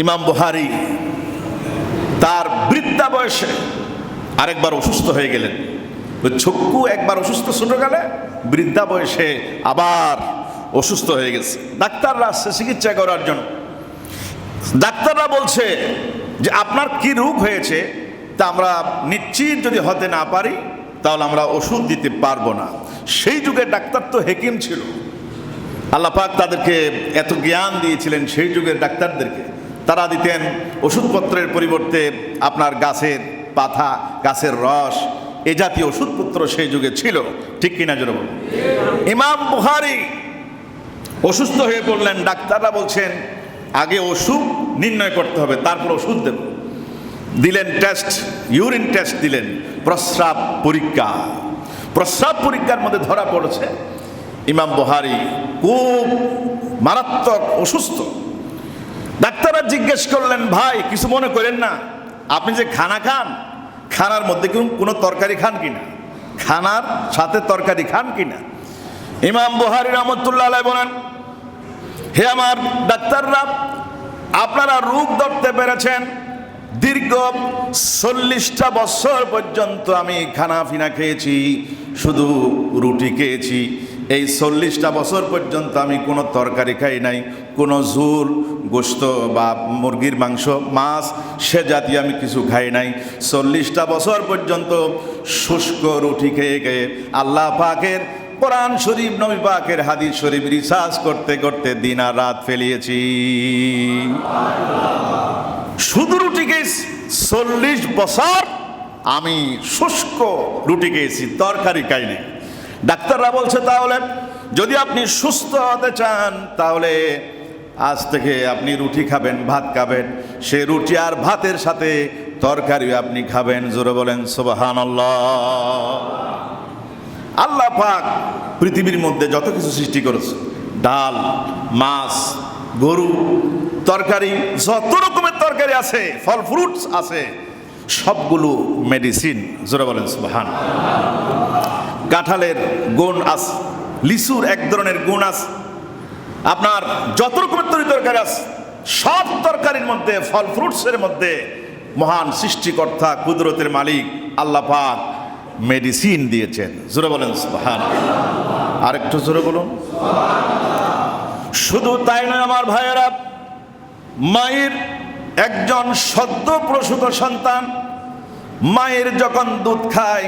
ইমাম বুহারি তার বৃদ্ধা বয়সে আরেকবার অসুস্থ হয়ে গেলেন। ছক্কু একবার অসুস্থ ছোটকালে বৃদ্ধা বয়সে আবার অসুস্থ হয়ে গেছে। ডাক্তাররা আসছে চিকিৎসা করার জন্য। ডাক্তাররা বলছে যে, আপনার কি রোগ হয়েছে? তা আমরা নিশ্চিত যদি হতে না পারি, তাহলে আমরা ওষুধ দিতে পারব না। সেই যুগে ডাক্তার তো হেকিম ছিল। আল্লাহ পাক তাদেরকে এত জ্ঞান দিয়েছিলেন সেই যুগের ডাক্তারদেরকে। তারা দিতেন ওষুধপত্রের পরিবর্তে আপনার গাছের পাতা, গাছের রস, এ জাতীয় ওষুধপত্র সেই যুগে ছিল। ঠিক কিনা জোর? ইমাম বুহারি অসুস্থ হয়ে পড়লেন, ডাক্তাররা বলছেন, আগে ওষুধ নির্ণয় করতে হবে, তারপর ওষুধ দেব। দিলেন টেস্ট, ইউরিন টেস্ট দিলেন, প্রস্রাব পরীক্ষা। প্রস্রাব পরীক্ষার মধ্যে ধরা পড়েছে, ইমাম বুহারি খুব মারাত্মক অসুস্থ। ডাক্তাররা জিজ্ঞেস করলেন, ভাই, কিছু মনে করেন না। আপনি যে খানা খান, খানার মধ্যে কোনো তরকারি খান কিনা? খানার সাথে তরকারি খান কিনা? ইমাম বুহারি রহমতুল্লাহ বলেন, হে আমার ডাক্তাররা, আপনারা রোগ ধরতে পেরেছেন। দীর্ঘ চল্লিশটা বছর পর্যন্ত আমি খানা ফিনা খেয়েছি, শুধু রুটি খেয়েছি। এই চল্লিশটা বছর পর্যন্ত আমি কোনো তরকারি খাই নাই, কোনো ঝুল, গোস্ত বা মুরগির মাংস, মাছ, সে জাতীয় আমি কিছু খাই নাই। চল্লিশটা বছর পর্যন্ত শুষ্ক রুটি খেয়ে খেয়ে আল্লাহ পাকের কোরআন শরীফ, নবী পাকের হাদিস শরীফ রিসার্চ করতে করতে দিন আর রাত ফেলিয়েছি। শুধু রুটি খেয়েছি, চল্লিশ বছর আমি শুষ্ক রুটি খেয়েছি, তরকারি খাইনি ডাক্তাররা বলছে তাহলে, যদি আপনি সুস্থ হতে চান, তাহলে আজ থেকে আপনি রুটি খাবেন, ভাত খাবেন। সে রুটি আর ভাতের সাথে তরকারি আপনি খাবেন, জোরে বলেন সুবাহান আল্লাহ পাক পৃথিবীর মধ্যে যত কিছু সৃষ্টি করেছে, ডাল, মাছ, গরু, তরকারি, যত রকমের তরকারি আছে, ফল ফ্রুটস আছে, সবগুলো মেডিসিন, জোরে বলেন সুবাহান কাঁঠালের গুণ আস, লিচুর এক ধরনের গুণ আছে আপনার যত রকমের তরি তরকারি আছে সব তরকারির মধ্যে, ফল ফ্রুটসের মধ্যে মহান সৃষ্টিকর্তা, কুদরতের মালিক আল্লাহ পাক মেডিসিন দিয়েছেন। জোরে বলেন আরেকটু জোরে বলুন। শুধু তাই নয়, আমার ভাইয়েরা, মায়ের একজন সদ্য প্রসূত সন্তান, মায়ের যখন দুধ খায়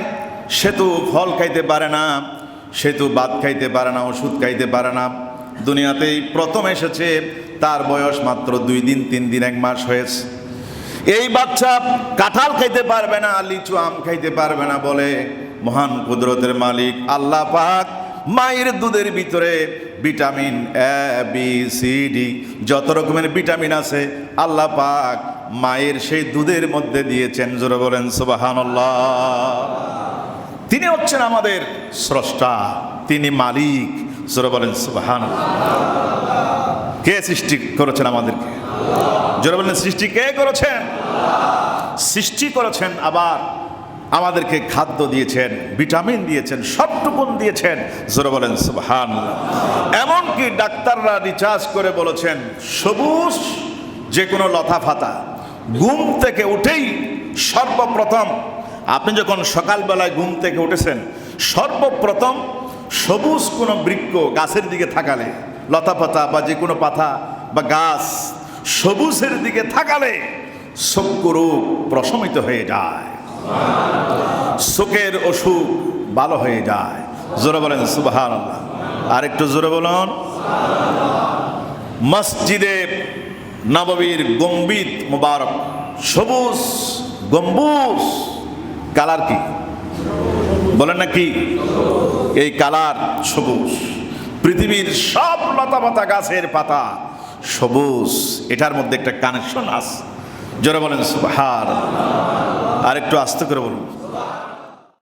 সে তো ফল খাইতে পারে না, সে তো ভাত খাইতে পারে না, ওষুধ খাইতে পারে না। দুনিয়াতেই প্রথম এসেছে, তার বয়স মাত্র দুই দিন, তিন দিন, এক মাস হয়েছে। এই বাচ্চা কাঁঠাল খাইতে পারবে না, লিচু আম খাইতে পারবে না বলে মহান কুদরতের মালিক আল্লাহ পাক মায়ের দুধের ভিতরে vitamin A B C D যত রকমের ভিটামিন আছে আল্লাহ পাক মায়ের সেই দুধের মধ্যে দিয়েছেন। জোরে বলেন সুবাহান্লাহ তিনি হচ্ছেন আমাদের স্রষ্টা, তিনি মালিক। জোরে বলেন সুবাহান কে সৃষ্টি করেছেন আমাদেরকে? জোরে বলেন, সৃষ্টি কে করেছেন? সৃষ্টি করেছেন আবার আমাদেরকে খাদ্য দিয়েছেন, ভিটামিন দিয়েছেন, সবটুকুন দিয়েছেন। জোরে বলেন সুবহান এমনকি ডাক্তাররা রিচার্জ করে বলেছেন, সবুজ যে কোনো লতা ফাতা ঘুম থেকে উঠেই সর্বপ্রথম আপনি যখন সকালবেলায় ঘুম থেকে উঠেছেন, সর্বপ্রথম সবুজ কোনো বৃক্ষ গাছের দিকে থাকালে লতা পাতা বা যে কোনো পাতা বা গাছ সবুজের দিকে থাকালে চক্ষু রোগ প্রশমিত হয়ে যায়। চোখের অসুখ ভালো হয়ে যায়। জোরে বলেন সুবাহান আর একটু জোরে বলুন। মসজিদে নববীর গম্বিত মুবারক, সবুজ গম্বুজ। কালার কি? বলেন না কি? এই কালার সবুজ। পৃথিবীর সব লতা পাতা গাছের পাতা সবুজ। এটার মধ্যে একটা কানেকশন আছে। জোরে বলেন সুহার আর একটু আস্তে করে বলুন।